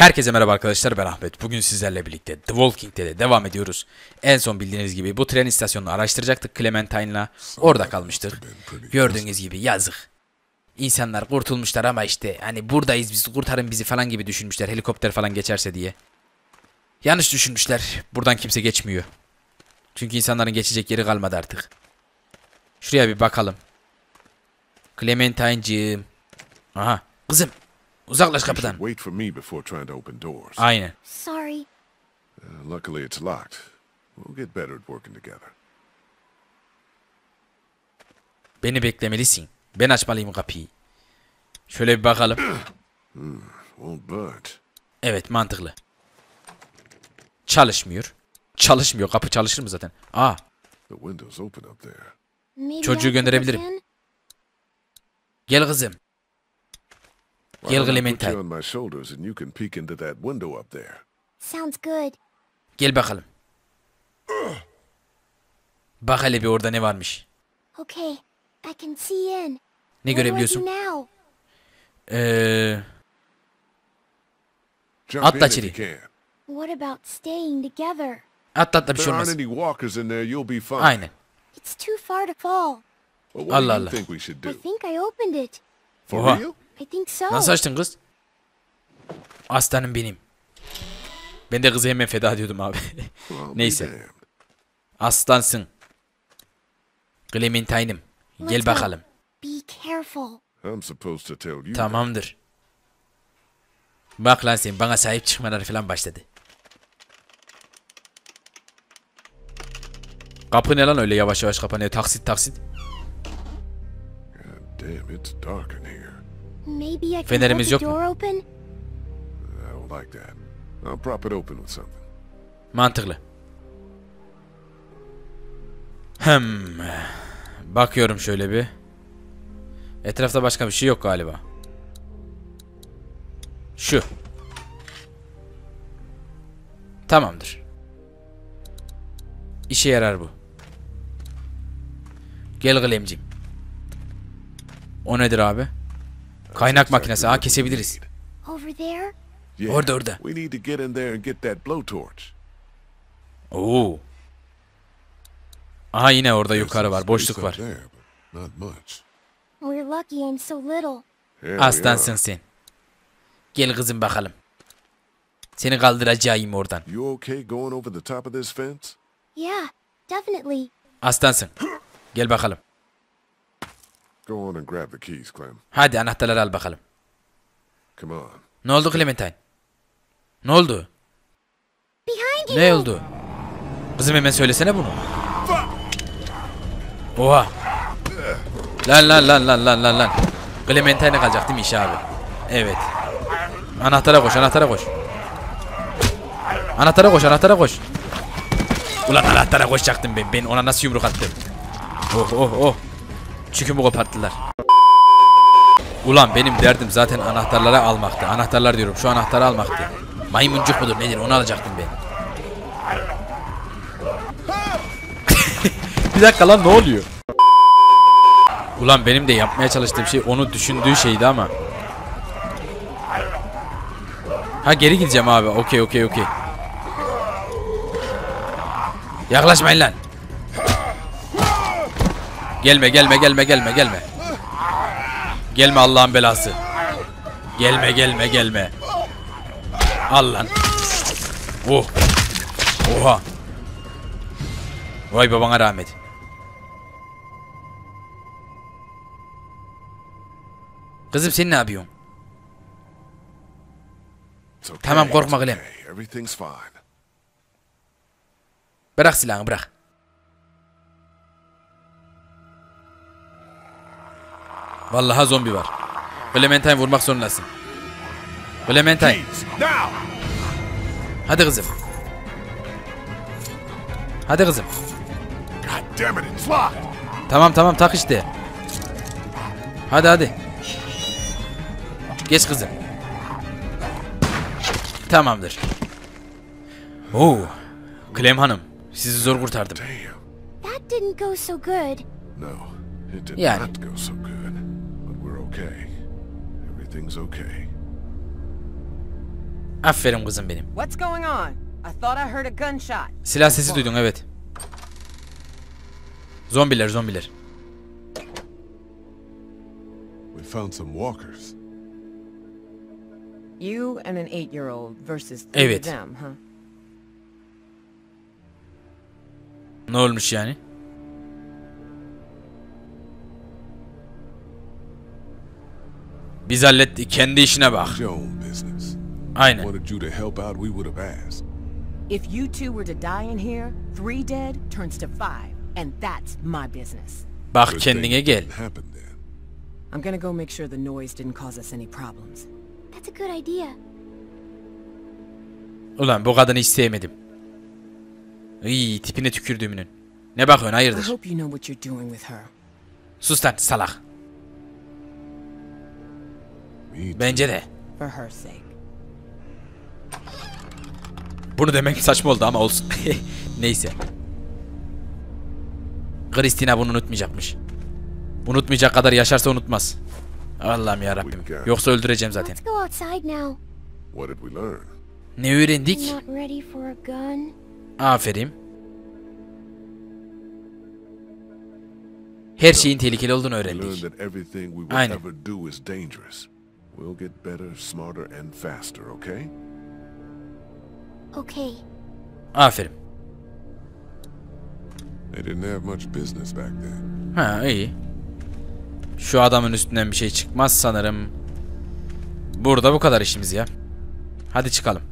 Herkese merhaba arkadaşlar ben Ahmet. Bugün sizlerle birlikte The Walking'de de devam ediyoruz. En son bildiğiniz gibi bu tren istasyonunu araştıracaktık Clementine'la. Orada kalmıştık. Gördüğünüz gibi yazık. İnsanlar kurtulmuşlar ama işte hani buradayız biz kurtarın bizi falan gibi düşünmüşler. Helikopter falan geçerse diye. Yanlış düşünmüşler. Buradan kimse geçmiyor. Çünkü insanların geçecek yeri kalmadı artık. Şuraya bir bakalım. Clementine'cığım. Aha kızım. Uzaklaş kapıdan. wait for me before trying to open doors. Aynen. Sorry. Uh, luckily, it's locked. We'll get better at working together. Beni beklemelisin. Ben açmalıyım kapıyı. Şöyle bir bakalım. Won't budge. Evet mantıklı. Çalışmıyor. Çalışmıyor. Kapı çalışır mı zaten? Aa The window's open up there. Maybe Çocuğu gönderebilirim. gel kızım. Why Gel don't I put Clementine. you on my shoulders and you can peek into that window up there. Sounds good. Gel bakalım. Bak hele bir orada ne varmış. Okay, I can see in. Ne What do I görebiliyorsun? Ee, Atla içeri. What about staying together? atla atla bir şey there aren't olmaz. any walkers in there, you'll be fine. Aynen. It's too far to fall. Allah do you Allah. think we should I do? think I opened it. For real? I think so. Nasıl açtın kız? Aslanım benim. Ben de kızı hemen feda ediyordum abi. Neyse. Aslansın. Clementine'im. Gel bakalım. Be careful. I'm supposed to tell you. Tamamdır. Bak lan sen bana sahip çıkmaları falan başladı. Kapı ne lan öyle yavaş yavaş kapanıyor. Taksit taksit. God damn, it's dark in here. Fenerimiz yok mu? door open. I don't like that. I'll prop it open with something. Mantıklı. Hmm. Bakıyorum şöyle bir. Etrafta başka bir şey yok galiba. Şu. Tamamdır. İşe yarar bu. Gel Glemcim. O nedir abi? Kaynak makinesi. Ha kesebiliriz. Orada, orada. Oo. Aha yine orada yukarı var. Boşluk var. Aslansın sen. Gel kızım bakalım. Seni kaldıracağım oradan. Aslansın. Gel bakalım. Go on and grab the keys, Clem. Hadi anahtarları al bakalım. Come on. Ne oldu Clementine? Ne oldu? Behind you! Ne oldu? Kızım hemen söylesene bunu. Oha. Lan lan lan lan lan lan lan. Clementine kalacak değil mi iş abi? Evet. Anahtara koş, anahtara koş. Anahtara koş, anahtara koş. Ulan anahtara koşacaktım ben. Ben ona nasıl yumruk attım? Oh oh oh. Çükümü koparttılar. Ulan benim derdim zaten anahtarları almaktı. Anahtarlar diyorum şu anahtarı almaktı. Maymuncuk mudur nedir onu alacaktım ben. Bir dakika lan ne oluyor? Ulan benim de yapmaya çalıştığım şey onu düşündüğü şeydi ama. Ha geri gideceğim abi. Okey okey okey. Yaklaşmayın lan. Gelme gelme gelme gelme gelme. Gelme Allah'ın belası. Gelme gelme gelme. Al lan. Oh. Oha. Vay babana rahmet. Kızım sen ne yapıyorsun? Tamam, korkma fine. Bırak silahını bırak. Vallahi zombi var. Clementine vurmak zorundasın. Clementine. Hadi kızım. Hadi kızım. God damn it, it's locked! Tamam tamam tak işte. Hadi hadi. Geç kızım. Tamamdır. Oo. Clem Hanım. Sizi zor kurtardım. Damn. Everything's okay. Aferin kızım benim. What's going on? I thought I heard a gunshot. Silah sesi duydun evet. Zombiler zombiler. We found some walkers. You and an eight-year-old versus three Evet. them, huh? Ne olmuş yani? Biz hallettik. Kendi işine bak. It's your own business. Aynen. Wanted you to help out, we would have asked. If you two were to die in here, three dead turns to five, and that's my business. Bak kendine gel. I'm gonna go make sure the noise didn't cause us any problems. That's a good idea. Ulan bu kadını hiç sevmedim. İyi tipine tükürdüğümünün. Ne bakıyorsun I hayırdır? hope you know what you're doing with her. Sus lan salak. Bence de. For her sake. Bunu demek saçma oldu ama olsun. Neyse. Kristina bunu unutmayacakmış. Unutmayacak kadar yaşarsa unutmaz. Allah'ım ya Rabbim. Yoksa öldüreceğim zaten. Ne öğrendik? I'm not ready for a gun. Aferin. Her şeyin tehlikeli olduğunu öğrendik. Aynen. We'll get better, smarter, and faster, okay? Okay. Aferin. They didn't have much business back then. Ha iyi. Şu adamın üstünden bir şey çıkmaz sanırım. Burada bu kadar işimiz ya. Hadi çıkalım.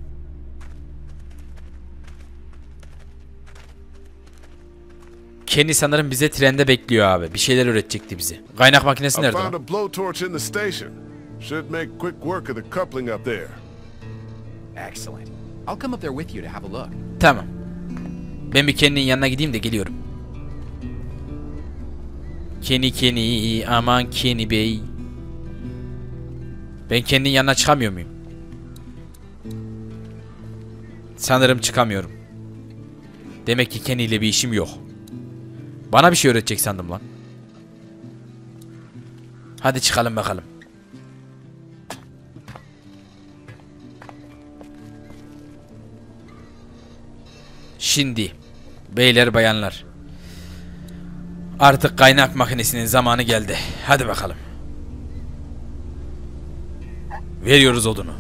Kenny sanırım bize trende bekliyor abi. Bir şeyler öğretecekti bize. Kaynak makinesi nerede Should make quick work of the coupling up there. Excellent. I'll come up there with you to have a look. Tamam. Ben bir Kenny'nin yanına gideyim de geliyorum. Kenny Kenny aman Kenny Bey. Ben Kenny'nin yanına çıkamıyor muyum? Sanırım çıkamıyorum. Demek ki Kenny ile bir işim yok. Bana bir şey öğretecek sandım lan. Hadi çıkalım bakalım. Şimdi beyler bayanlar. Artık kaynak makinesinin zamanı geldi. Hadi bakalım. Veriyoruz odunu.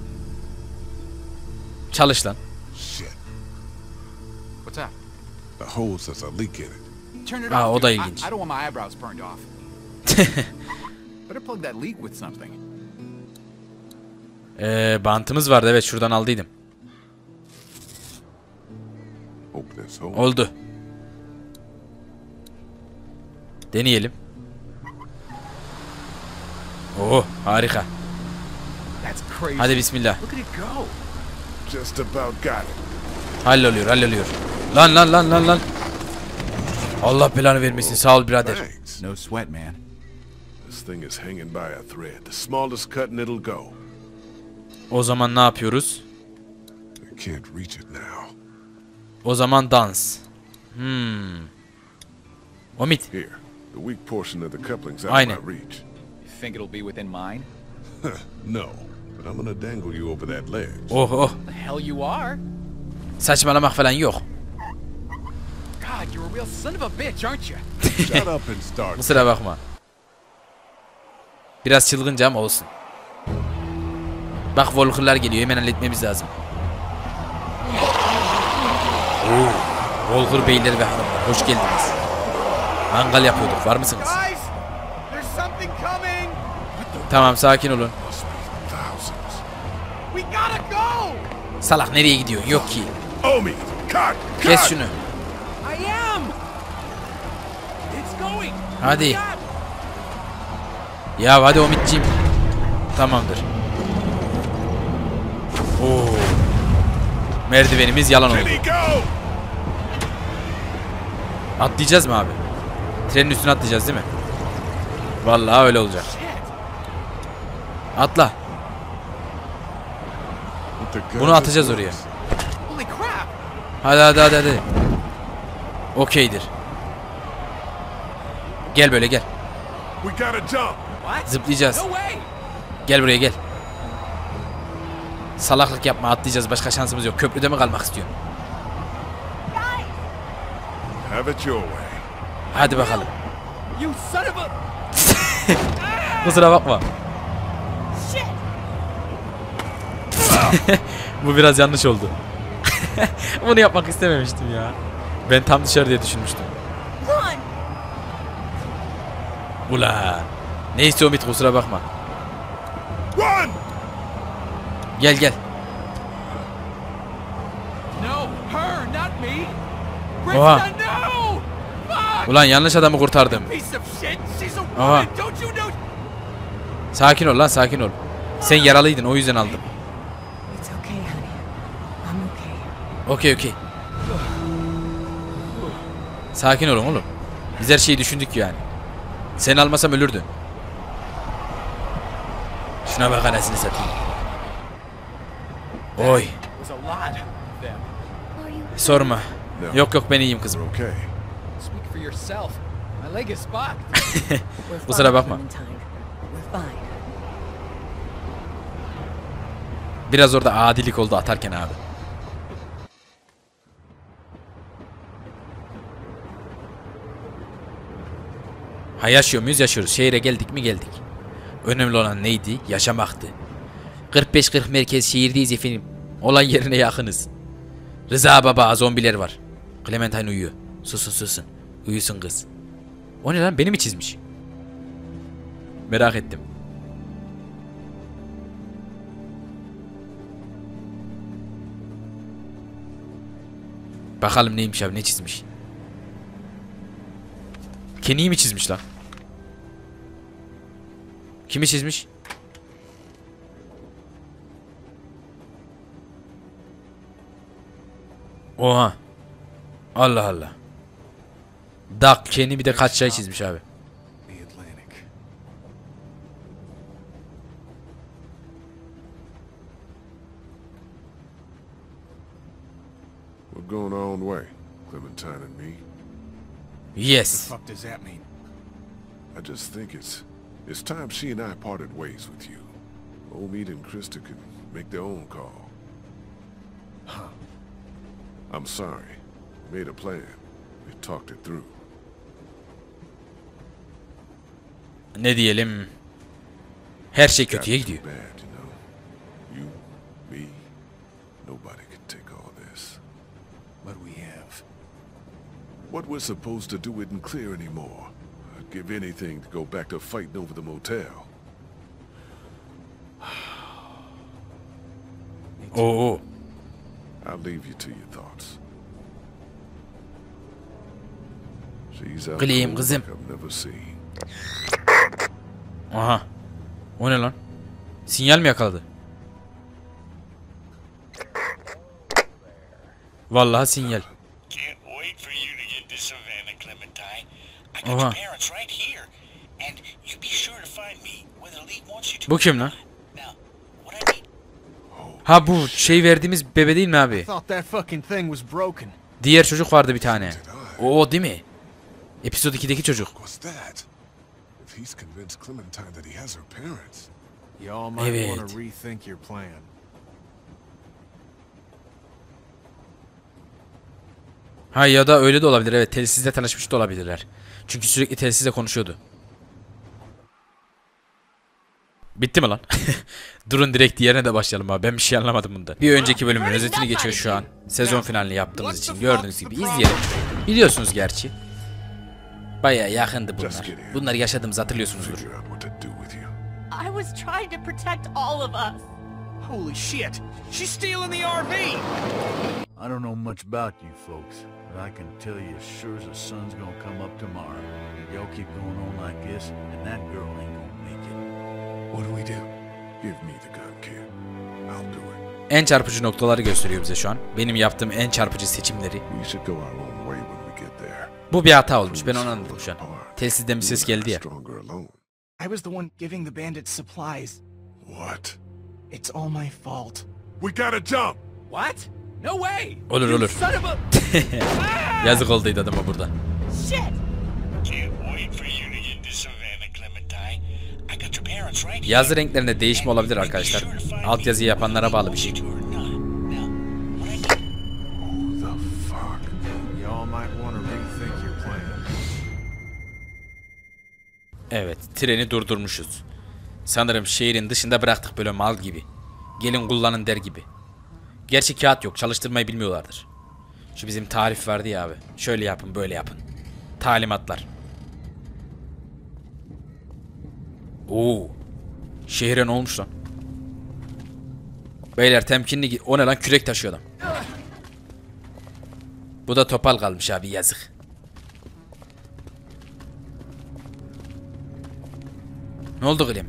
Çalış lan. Shit. What's up? The hole says a leak in it. Turn it Ah, o da ilginç. Ee, bantımız vardı evet şuradan aldıydım. Oldu. Deneyelim. Oo harika. Hadi bismillah. Halloluyor halloluyor. Lan lan lan lan lan. Allah belanı vermesin sağ ol birader. No sweat, man. This thing is hanging by a thread. The smallest cut and it'll go. O zaman ne yapıyoruz? I can't reach it now. O zaman dans. Hmm. Omit. Here, the weak portion of the coupling's out Aynen. of my reach. You think it'll be within mine? No, but I'm gonna dangle you over that ledge. Oh oh. The hell you are. Saçmalamak falan yok. God, you're a real son of a bitch, aren't you? Shut up and start. Kusura bakma. Biraz çılgınca ama olsun. Bak Walker'lar geliyor hemen halletmemiz lazım. Oo, Walker beyler ve hanımlar hoş geldiniz. Mangal yapıyorduk var mısınız? Tamam sakin olun. Salak nereye gidiyor? Yok ki. Kes şunu. Hadi. God. Ya hadi Omitciğim. Tamamdır. Oo. Merdivenimiz yalan oldu. Atlayacağız mı abi? Trenin üstüne atlayacağız değil mi? Vallahi öyle olacak. Atla. Bunu atacağız oraya. Hadi hadi hadi hadi. Okeydir. Gel böyle gel. Zıplayacağız. Gel buraya gel. Salaklık yapma atlayacağız başka şansımız yok. Köprüde mi kalmak istiyorsun? Have it your way. Hadi bakalım. You son of a... Kusura bakma. Shit! Bu biraz yanlış oldu. Bunu yapmak istememiştim ya. Ben tam dışarı diye düşünmüştüm. Ula. Neyse Umut kusura bakma. Run! Gel gel. No, her, not me. Oha. Ulan yanlış adamı kurtardım. Piece of shit. She's a Oha. woman. Don't you know? Sakin ol lan sakin ol. Sen yaralıydın o yüzden aldım. It's okay, honey. I'm okay. Okey okey. Sakin olun oğlum. Biz her şeyi düşündük yani. Seni almasam ölürdün. Şuna bak anasını satayım. Oy. Sorma. Yok yok ben iyiyim kızım. For yourself. My leg is fucked. We're Kusura fine, bakma. Clementine. We're fine. Biraz orada adilik oldu atarken abi. Ha yaşıyor muyuz? Yaşıyoruz. Şehire geldik mi? Geldik. Önemli olan neydi? Yaşamaktı. 45-40 merkez şehirdeyiz efendim. Olay yerine yakınız. Rıza baba zombiler var. Clementine uyuyor. Susun susun. Uyusun kız. O ne lan? Beni mi çizmiş? Merak ettim. Bakalım neymiş abi ne çizmiş. Kenny'yi mi çizmiş lan? Kimi çizmiş? Oha. Allah Allah. Duck Kenny bir de kaç şey çizmiş abi. We're going our own way, Clementine and me. Yes. fuck does that mean? I just think it's it's time she and I parted ways with you. Old Meat and Krista can make their own call. Huh. I'm sorry. We made a plan. We talked it through. Ne diyelim? Her şey kötüye gidiyor. bad, you know. You, me, nobody can take all this. What we have? What we're supposed to do isn't clear anymore. I'd give anything to go back to fighting over the motel. oh. oh, oh. I'll leave you to your thoughts. She's out Güleyim cold kızım. like I've never seen. Aha. O ne lan? Sinyal mi yakaladı? Vallahi sinyal. Oha. Bu kim lan? Ha bu şey verdiğimiz bebe değil mi abi? Diğer çocuk vardı bir tane. O değil mi? Episode 2'deki çocuk. He's convinced Clementine that he has her parents, Y'all might Evet. want to rethink your plan. Ha ya da öyle de olabilir evet telsizle tanışmış da olabilirler. Çünkü sürekli telsizle konuşuyordu. Bitti mi lan? Durun direkt diğerine de başlayalım abi. Ben bir şey anlamadım bunda. Bir önceki bölümün özetini geçiyor şu an. Sezon finalini yaptığımız için gördüğünüz gibi izleyelim. Biliyorsunuz gerçi. Baya yakındı bunlar. Bunlar yaşadığımızı hatırlıyorsunuzdur. I was trying to protect all of us. Holy shit! She's stealing the RV! I don't know much about you folks, but I can tell you as sure as the sun's gonna come up tomorrow, y'all keep going on like this, and that girl ain't gonna make it. What do we do? Give me the gun, kid. I'll do it. En çarpıcı noktaları gösteriyor bize şu an. Benim yaptığım en çarpıcı seçimleri. We should go our Bu bir hata olmuş. Ben onu anladım şu an. Telsizden bir ses geldi ya. I was the one giving the bandits supplies. What? It's all my fault. We gotta jump! What? No way! Olur, olur. Yazık olduydı adama burada. Shit! Yazı renklerinde değişme olabilir arkadaşlar. find Altyazı yapanlara bağlı bir şey. Evet, treni durdurmuşuz. Sanırım şehrin dışında bıraktık böyle mal gibi. Gelin kullanın der gibi. Gerçi kağıt yok, çalıştırmayı bilmiyorlardır. Şu bizim tarif vardı ya abi. Şöyle yapın, böyle yapın. Talimatlar. Oo. Şehre ne olmuş lan? Beyler temkinli O ne lan? Kürek taşıyor adam. Bu da topal kalmış abi yazık. Ne oldu Gülüm?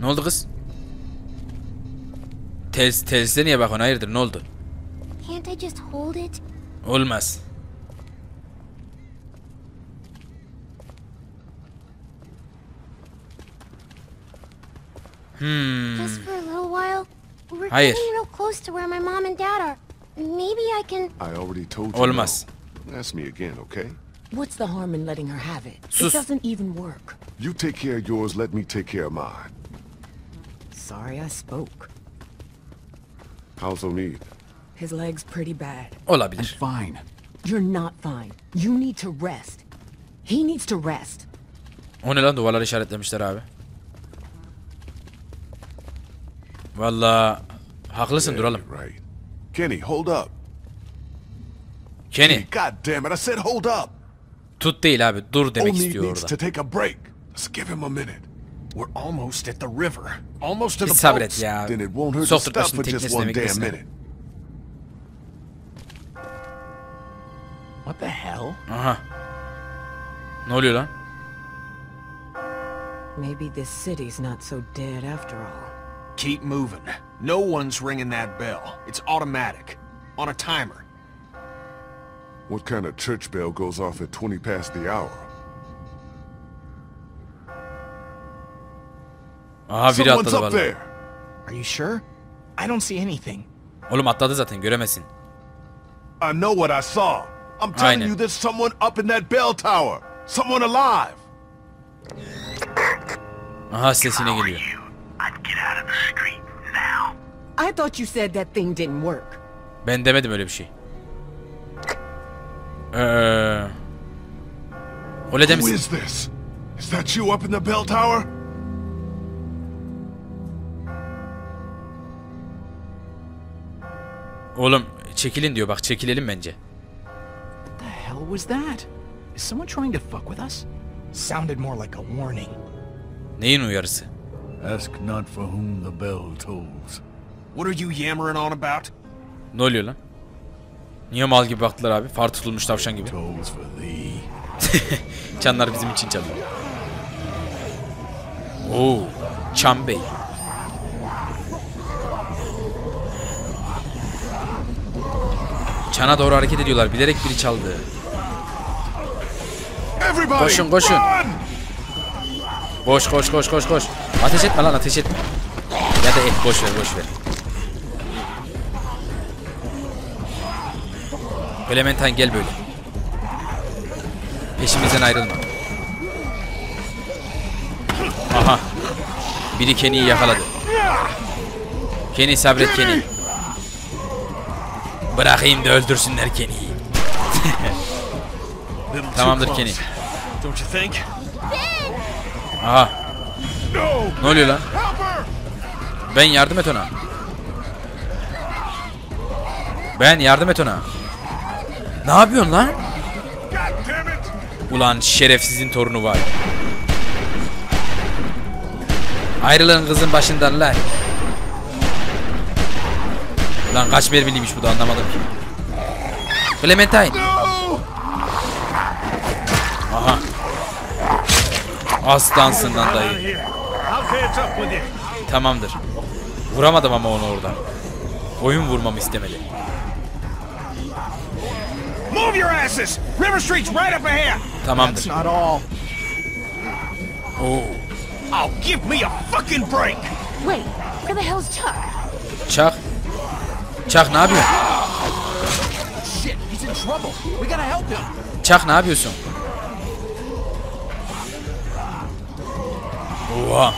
Ne oldu kız? Tels, telsizde niye bakıyorsun? Hayırdır ne oldu? Can't I just hold it? Olmaz. Just for a little while? We're Hayır. getting real close to where my mom and dad are. Maybe I can... I already told you. Olmaz. no. Ask me again, okay? What's the harm in letting her have it? Sus. It doesn't even work. You take care of yours, let me take care of mine. Sorry I spoke. How's O'Need? His leg's pretty bad. Olabilir. Fine. You're not fine. You need to rest. He needs to rest. O ne lan duvarları işaretlemişler abi. Valla haklısın duralım. Right. Kenny, hold up. Kenny God damn it, I said hold up. Tut değil abi dur demek O'Need istiyor needs orada. to take a break. Let's give him a minute. We're almost at the river. Almost to the sabret ya. Then it won't hurt to Sokturtma stop for just one damn beklesin. minute. What the hell? Aha. Ne oluyor lan? Maybe this city's not so dead after all. Keep moving. No one's ringing that bell. It's automatic. On a timer. What kind of church bell goes off at 20 past the hour? Aha biri Someone's atladı up valla. there. Are you sure? I don't see anything. Oğlum atladı zaten göremesin. I know what I saw. I'm telling Aynen. you there's someone up in that bell tower. Someone alive. Aha sesine geliyor. I'd get out of the street now. I thought you said that thing didn't work. Ben demedim öyle bir şey. Öyle Who is this? Is that you up in the bell tower? Oğlum çekilin diyor bak çekilelim bence. What the hell was that? Is someone trying to fuck with us? Sounded more like a warning. Neyin uyarısı? Ask not for whom the bell tolls. What are you yammering on about? Ne oluyor lan? Niye mal gibi baktılar abi? Far tutulmuş tavşan gibi. Çanlar bizim için çalıyor. Oo, Çan Bey. Çana doğru hareket ediyorlar. Bilerek biri çaldı. Koşun, koşun. Koş koş koş koş koş. Ateş etme lan ateş etme. Ya da et boş ver boş ver. Clementine gel böyle. Peşimizden ayrılma. Aha. Biri Kenny'yi yakaladı. Kenny sabret Kenny. Bırakayım da öldürsünler Kenny'yi. Tamamdır Kenny. Aha. Ne oluyor lan? Ben yardım et ona. Ben yardım et ona. Ne yapıyorsun lan? Ulan şerefsizin torunu var. Ayrılın kızın başından lan. Ulan kaç mermiliymiş bu da anlamadım ki. Clementine. Aha. Aslansın lan dayı. Tamamdır. Vuramadım ama onu orada. Oyun vurmamı istemedi. Move your asses! River Street's right up ahead! Tamamdır. not all. Oo. Oh, give me a fucking break! Wait, where the hell's Chuck? Chuck? Chuck ne yapıyorsun? Shit, he's in trouble. We gotta help him. Chuck ne yapıyorsun? Oha.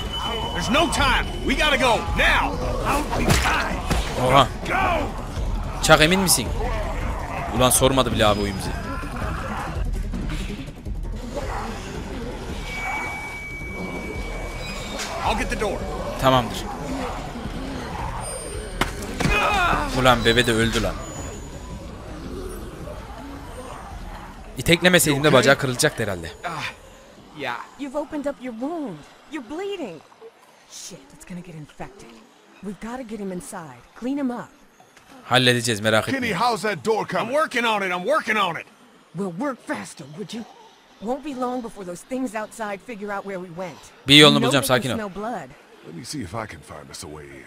There's no time. We gotta go now. I'll be fine. Oha. Çak emin misin? Ulan sormadı bile abi oyun bizi. I'll get the door. Tamamdır. Ulan bebe de öldü lan. İteklemeseydim de bacağı kırılacaktı herhalde. Yeah. You've opened up your wound. You're bleeding. Shit, it's gonna get infected. We've gotta get him inside. Clean him up. Halledeceğiz merak Kenny, etmeyin. how's that door I'm coming? working on it. I'm working on it. We'll work faster, would you? Won't be long before those things outside figure out where we went. Bir yolunu bulacağım, sakin ol. Let me see if I can find us a way in.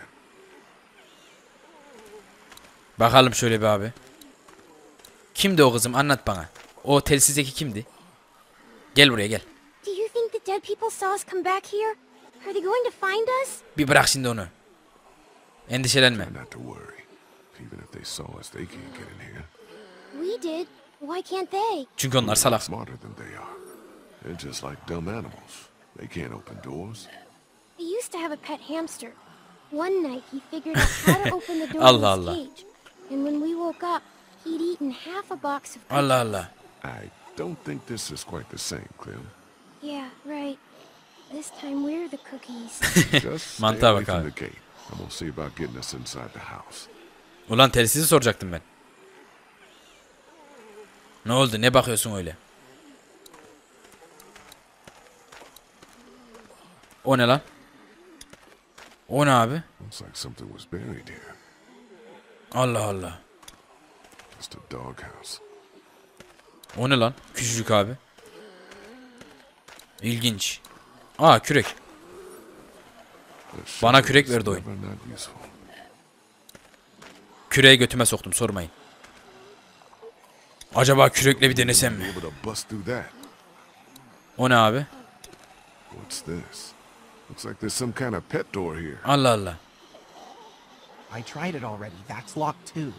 Bakalım şöyle bir abi. Kimdi o kızım anlat bana. O telsizdeki kimdi? Gel buraya gel. Do you think the dead people saw us come back here? Are they going to find us? Bir bırak şimdi onu. Endişelenme. Not to worry. Even if they saw us, they can't get in here. We did. Why can't they? Çünkü onlar salak. Smarter than they are. They're just like dumb animals. They can't open doors. I used to have a pet hamster. One night he figured out how to open the door Allah in his Allah. cage. And when we woke up, he'd eaten half a box of Allah Allah. I don't think this is quite the same, Clem. Yeah, right. This time we're the cookies. Just stay Mantığa away from the gate. I'm gonna see about getting us inside the house. Ulan telsizi soracaktım ben. Ne oldu? Ne bakıyorsun öyle? O ne lan? O ne abi? Allah Allah. O ne lan? Küçücük abi. İlginç. Aa kürek. Bana kürek verdi oyun. Küreği götüme soktum sormayın. Acaba kürekle bir denesem mi? O ne abi? Allah Allah. I tried it already. That's locked too.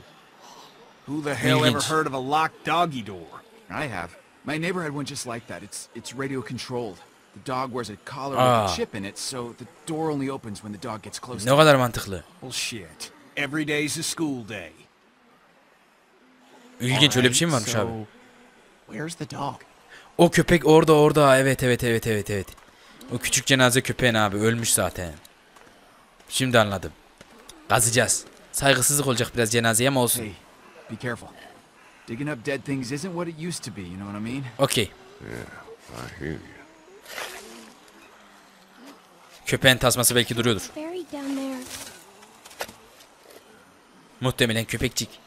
Who the hell ever heard of a locked doggy door? I have. My neighbor had one just like that. It's it's radio controlled. The dog wears a collar Ah. with a chip in it, so the door only opens when the dog gets close Ne kadar mantıklı. Well, shit. Every day's a school day. İlginç öyle bir şey mi varmış abi? Where's the dog? O köpek orada orada. Evet evet evet evet evet. O küçük cenaze köpeğin abi ölmüş zaten. Şimdi anladım. Kazacağız. Saygısızlık olacak biraz cenazeye ama olsun. Hey, be careful. Digging up dead things isn't what it used to be, you know what I mean? Okey. Yeah, I hear you. Köpeğin tasması belki duruyordur. Muhtemelen köpekçik.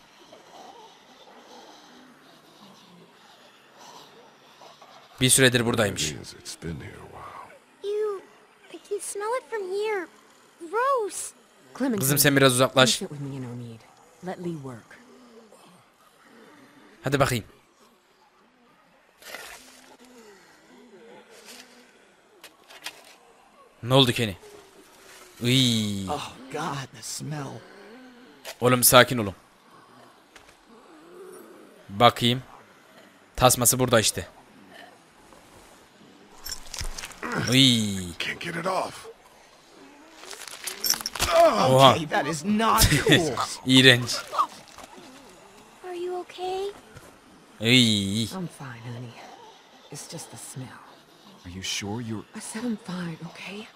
Bir süredir buradaymış. Kızım sen biraz uzaklaş. Hadi bakayım. Ne oldu Kenny? Iy. Oh, God, the smell. Oğlum sakin olun. Bakayım. Tasması burada işte. Off. Oha. Hey, that is not cool. İğrenç. Are you okay? Iy. I'm fine, honey. It's just the smell. Are you sure you're I said I'm fine, okay?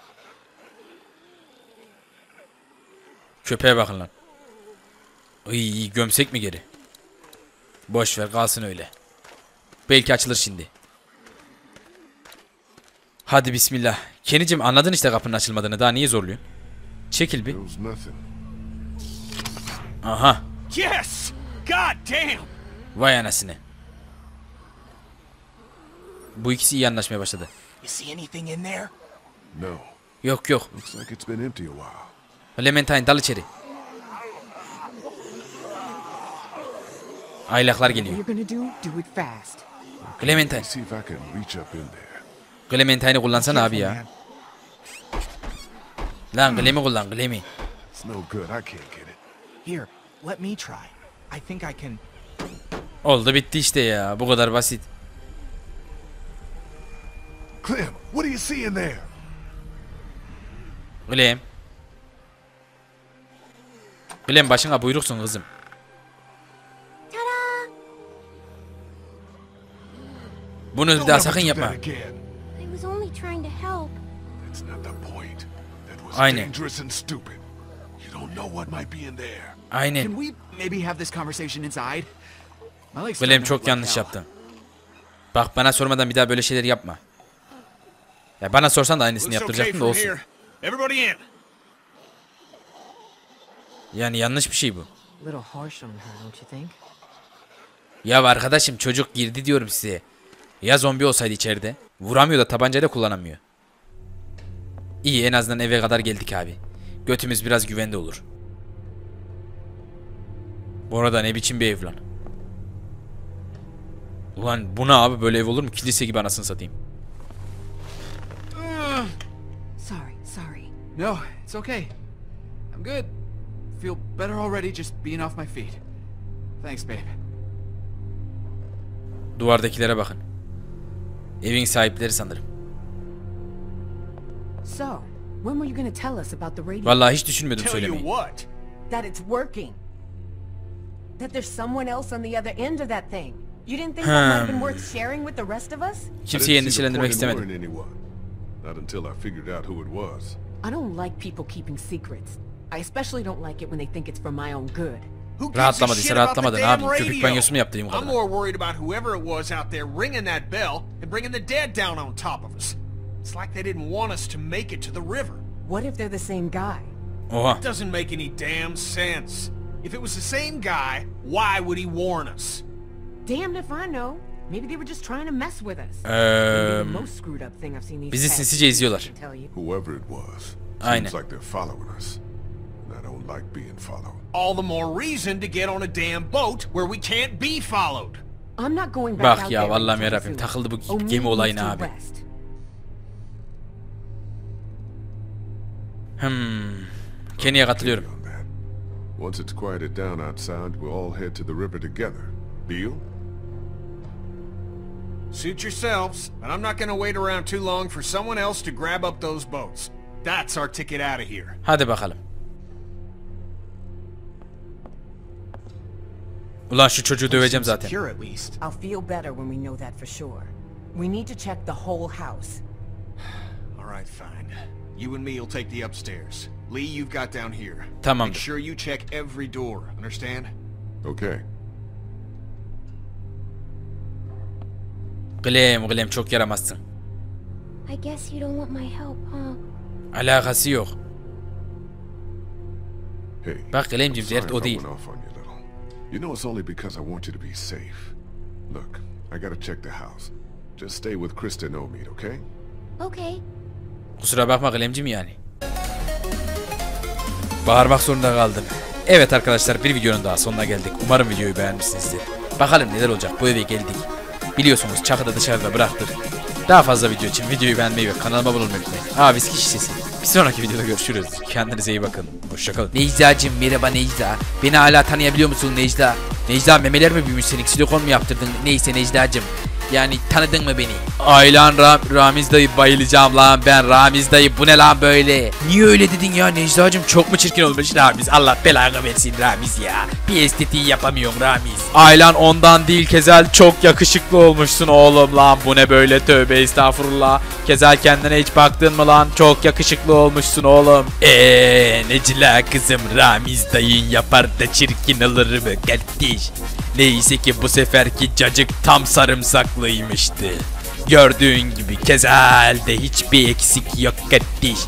Köpeğe bakın lan. Iy, gömsek mi geri? Boş ver kalsın öyle. Belki açılır şimdi. Hadi bismillah. Kenicim anladın işte kapının açılmadığını. Daha niye zorluyorsun? Çekil bir. Aha. yes! God damn! Vay anasını. Bu ikisi iyi anlaşmaya başladı. Yok yok. Clementine dal içeri. Aylaklar What geliyor. you're gonna do, do it fast. Clementine. Let's see if I can reach up in there. Clementine'i kullansana abi ya. Lan Clem'i kullan Clem'i. It's no good. I can't get it. Here, let me try. I think I can. Oldu bitti işte ya. Bu kadar basit. Clem, what do you see in there? Gülem. Gülem başına buyruksun kızım. This conversation inside? My legs Gülem starting to çok yanlış hell. yaptın. Bak bana sormadan bir daha böyle şeyler yapma. Ya bana sorsan da aynısını yaptıracaktın da olsun. Yani yanlış bir şey bu. Ya arkadaşım çocuk girdi diyorum size. Ya zombi olsaydı içeride. Vuramıyor da tabancayla kullanamıyor. İyi en azından eve kadar geldik abi. Götümüz biraz güvende olur. Bu arada ne biçim bir ev lan. Ulan bu ne abi böyle ev olur mu? Kilise gibi anasını satayım. Sorry, sorry. No, it's okay. I'm good. Feel better already just being off my feet. Thanks, babe. Duvardakilere bakın. Evin sahipleri sanırım. So, when were you gonna tell us about the radio? Vallahi hiç düşünmedim Tell you söylemeyi. what. that it's working. That there's someone else on the other end of that thing. You didn't think that might have been Hmm. worth sharing with the rest of us? I Kimseyi endişelendirmek istemedim. Not until I figured out who it was. I don't like people keeping secrets. I especially don't like it when they think it's for my own good. Who gives a Rahatlamadıysa shit about the rahatlamadı. Ne damn yapayım? Köpük radio? banyosu mu yaptırayım o I'm more worried about whoever it was out there ringing that bell and bringing the dead down on top of us. It's like they didn't want us to make it to the river. What if they're the same guy? Oha. It doesn't make any damn sense. If it was the same guy, why would he warn us? Damned if I know. Maybe they were just trying to mess with us. Ehm, the most screwed up thing I've seen these bizi sinsice izliyorlar. tell you. Whoever it was. Aynen. Seems like they're following us. And I don't like being followed. All the more reason to get on a damn boat where we can't be followed. I'm not going back Bak out ya, there Allah'ım anytime yarabbim, takıldı bu O'Neill gemi olayına to abi. rest. Hmm. Kenny'e katılıyorum. On that. Once it's quieted down outside, we'll all head to the river together. Deal? Suit yourselves, but I'm not gonna wait around too long for someone else to grab up those boats. That's our ticket out of here. Hadi bakalım. Ulan şu çocuğu döveceğim zaten. I'll feel better when we know that for sure. We need to check the whole house. All right, fine. You and me will take the upstairs. Lee, you've got down here. Make Tamamdır. sure you check every door, understand? Okay. Glem glem çok yaramazsın. I guess you don't want my help, huh? Alakası yok. Hey. Bak Glem'cim dert o değil. You know it's only because I want you to be safe. Look, I gotta check the house. Just stay with Krista and Omid, okay? Okay. Kusura bakma Glem'cim yani. Bağırmak zorunda kaldım. Evet arkadaşlar bir videonun daha sonuna geldik. Umarım videoyu beğenmişsinizdir. Bakalım neler olacak bu eve geldik. Biliyorsunuz çakı da dışarıda bıraktık. Daha fazla video için videoyu beğenmeyi ve kanalıma abone olmayı unutmayın. Aa viski şişesi. Bir sonraki videoda görüşürüz. Kendinize iyi bakın. Hoşçakalın. Necda'cım merhaba Necda. Beni hala tanıyabiliyor musun Necda? Necda memeler mi büyümüş senin silikon mu yaptırdın? Neyse Necda'cım. Yani tanıdın mı beni? Aylan Ram Ramiz dayı bayılacağım lan ben Ramiz dayı bu ne lan böyle? Niye öyle dedin ya Necda'cım çok mu çirkin olmuş Ramiz? Allah belanı versin Ramiz ya. Bir estetiği yapamıyorum Ramiz. Aylan ondan değil Kezel çok yakışıklı olmuşsun oğlum lan bu ne böyle tövbe estağfurullah. Kezel kendine hiç baktın mı lan? Çok yakışıklı olmuşsun oğlum. Eee Necla kızım Ramiz dayın yapar da çirkin olur mu kardeş? Neyse ki bu seferki cacık tam sarımsaklıymıştı. Gördüğün gibi Kezel'de hiçbir eksik yok kardeş.